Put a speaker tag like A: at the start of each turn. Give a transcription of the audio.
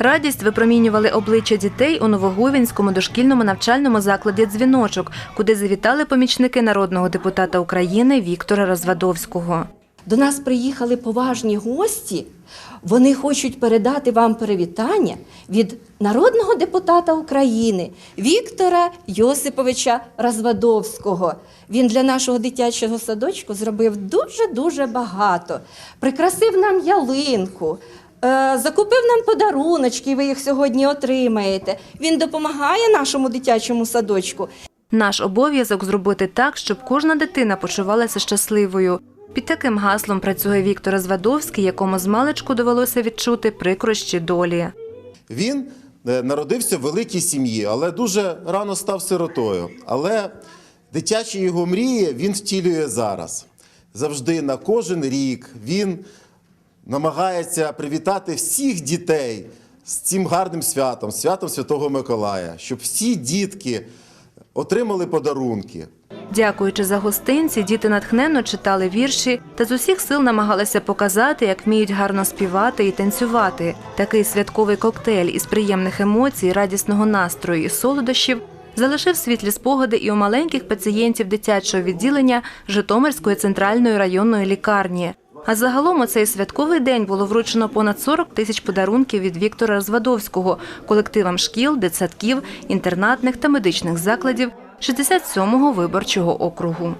A: Радість випромінювали обличчя дітей у Новогувінському дошкільному навчальному закладі Дзвіночок, куди завітали помічники народного депутата України Віктора Розвадовського.
B: До нас приїхали поважні гості. Вони хочуть передати вам привітання від народного депутата України Віктора Йосиповича Розвадовського. Він для нашого дитячого садочку зробив дуже-дуже багато. Прикрасив нам ялинку, закупив нам подаруночки, ви їх сьогодні отримаєте. Він допомагає нашому дитячому садочку.
A: Наш обов'язок зробити так, щоб кожна дитина почувалася щасливою. Під таким гаслом працює Віктор Розвадовський, якому з маличку довелося відчути прикрощі долі.
C: Він е, народився в великій сім'ї, але дуже рано став сиротою. Але дитячі його мрії він втілює зараз. Завжди на кожен рік він намагається привітати всіх дітей з цим гарним святом, святом Святого Миколая, щоб всі дітки отримали подарунки.
A: Дякуючи за гостинці, діти натхненно читали вірші та з усіх сил намагалися показати, як вміють гарно співати і танцювати. Такий святковий коктейль із приємних емоцій, радісного настрою і солодощів залишив світлі спогади і у маленьких пацієнтів дитячого відділення Житомирської центральної районної лікарні. А загалом у цей святковий день було вручено понад 40 тисяч подарунків від Віктора Розвадовського колективам шкіл, дитсадків, інтернатних та медичних закладів 67-го виборчого округу.